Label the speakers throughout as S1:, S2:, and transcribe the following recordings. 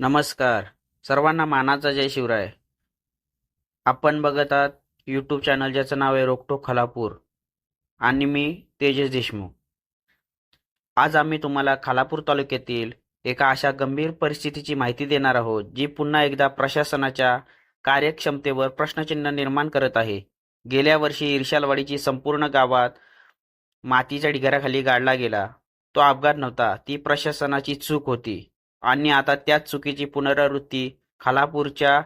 S1: नमस्कार. सर्वांना मानाचा जय शिवराय. आपण बघत आहात यूट्यूब चॅनल ज्याचं नाव आहे रोकटोक खालापूर आणि मी तेजस देशमुख. आज आम्ही तुम्हाला खालापूर तालुक्यातील एका अशा गंभीर परिस्थितीची माहिती देणार आहोत जी पुन्हा एकदा प्रशासनाच्या कार्यक्षमतेवर प्रश्नचिन्ह निर्माण करत आहे. गेल्या वर्षी इर्शालवाडीची संपूर्ण गावात मातीच्या ढिगाऱ्याखाली गाडला गेला. तो अपघात नव्हता ती प्रशासनाची चूक होती. आणि आता त्याच चुकीची पुनरावृत्ती खालापूरच्या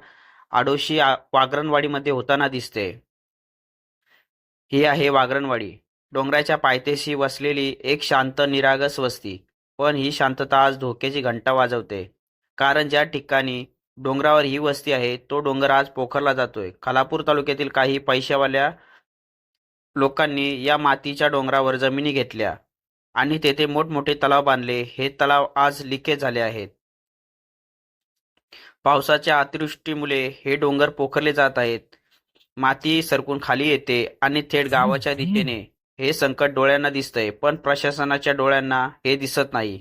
S1: आडोशी आ- वागरणवाडीमध्ये होताना दिसते. ही आहे वागरणवाडी. डोंगराच्या पायथ्याशी वसलेली एक शांत निरागस वस्ती. पण ही शांतता आज धोक्याची घंटा वाजवते. कारण ज्या ठिकाणी डोंगरावर ही वस्ती आहे तो डोंगर आज पोखरला जातोय. खालापूर तालुक्यातील काही पैशावाल्या लोकांनी या मातीच्या डोंगरावर जमिनी घेतल्या. आणि तेथे मोठमोठे तलाव बांधले. हे तलाव आज लिकेज झाले आहेत. पावसाच्या अतिवृष्टीमुळे हे डोंगर पोखरले जात आहेत. माती सरकून खाली येते आणि थेट गावाच्या दिशेने हे संकट डोळ्यांना दिसतंय पण प्रशासनाच्या डोळ्यांना हे दिसत नाही.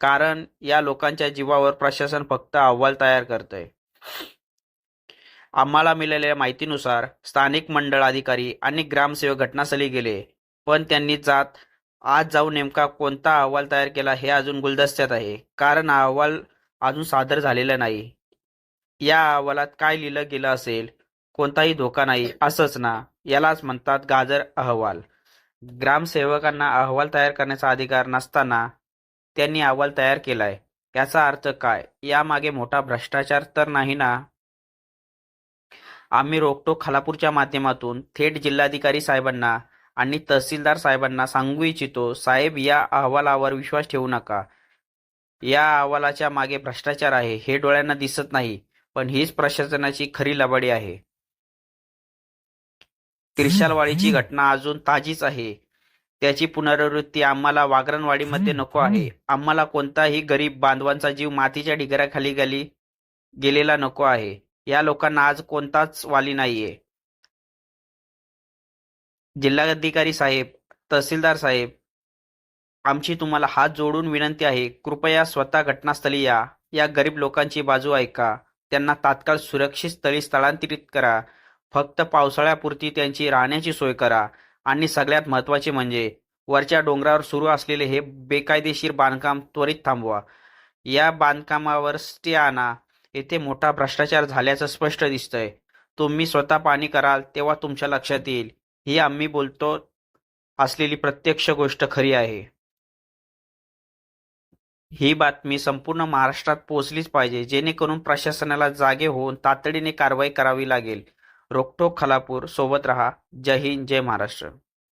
S1: कारण या लोकांच्या जीवावर प्रशासन फक्त अहवाल तयार करतंय. आम्हाला मिळालेल्या माहितीनुसार स्थानिक मंडळ अधिकारी आणि ग्रामसेवक घटनास्थळी गेले पण त्यांनी जात आज जाऊन नेमका कोणता अहवाल तयार केला हे अजून गुलदस्त्यात आहे. कारण हा अहवाल अजून सादर झालेला नाही. या अहवालात काय लिहिलं गेलं असेल? कोणताही धोका नाही असंच ना? यालाच म्हणतात गाजर अहवाल. ग्रामसेवकांना अहवाल तयार करण्याचा अधिकार नसताना त्यांनी अहवाल तयार केलाय. याचा अर्थ काय? यामागे मोठा भ्रष्टाचार तर नाही ना? आम्ही रोकटोक खालापूरच्या माध्यमातून थेट जिल्हाधिकारी साहेबांना आणि तहसीलदार साहेबांना सांगू इच्छितो साहेब या अहवालावर विश्वास ठेवू नका. या अहवालाच्या मागे भ्रष्टाचार आहे हे डोळ्यांना दिसत नाही पण हीच प्रशासनाची खरी लबाडी आहे. त्रिशालवाडीची घटना अजून ताजीच आहे. त्याची पुनरावृत्ती आम्हाला वागरणवाडीमध्ये नको आहे. आम्हाला कोणताही गरीब बांधवांचा जीव मातीच्या ढिगाऱ्याखाली गेली गेलेला नको आहे. या लोकांना आज कोणताच वाली नाहीये. जिल्हाधिकारी साहेब तहसीलदार साहेब आमची तुम्हाला हात जोडून विनंती आहे कृपया स्वतः घटनास्थळी या. या गरीब लोकांची बाजू ऐका. त्यांना तात्काळ सुरक्षित स्थळी स्थलांतरित करा. फक्त पावसाळ्यापुरती त्यांची राहण्याची सोय करा. आणि सगळ्यात महत्त्वाचे म्हणजे वरच्या डोंगरावर सुरू असलेले हे बेकायदेशीर बांधकाम त्वरित थांबवा. या बांधकामावर स्टे आणा. येथे मोठा भ्रष्टाचार झाल्याचं स्पष्ट दिसतंय. तुम्ही स्वतः पाणी कराल तेव्हा तुमच्या लक्षात येईल. ही आम्ही बोलतो असलेली प्रत्यक्ष गोष्ट खरी आहे. ही बातमी संपूर्ण महाराष्ट्रात पोहोचलीच पाहिजे जेणेकरून प्रशासनाला जागे होऊन तातडीने कारवाई करावी लागेल. रोखटोक खालापूर सोबत रहा. जय हिंद जय महाराष्ट्र.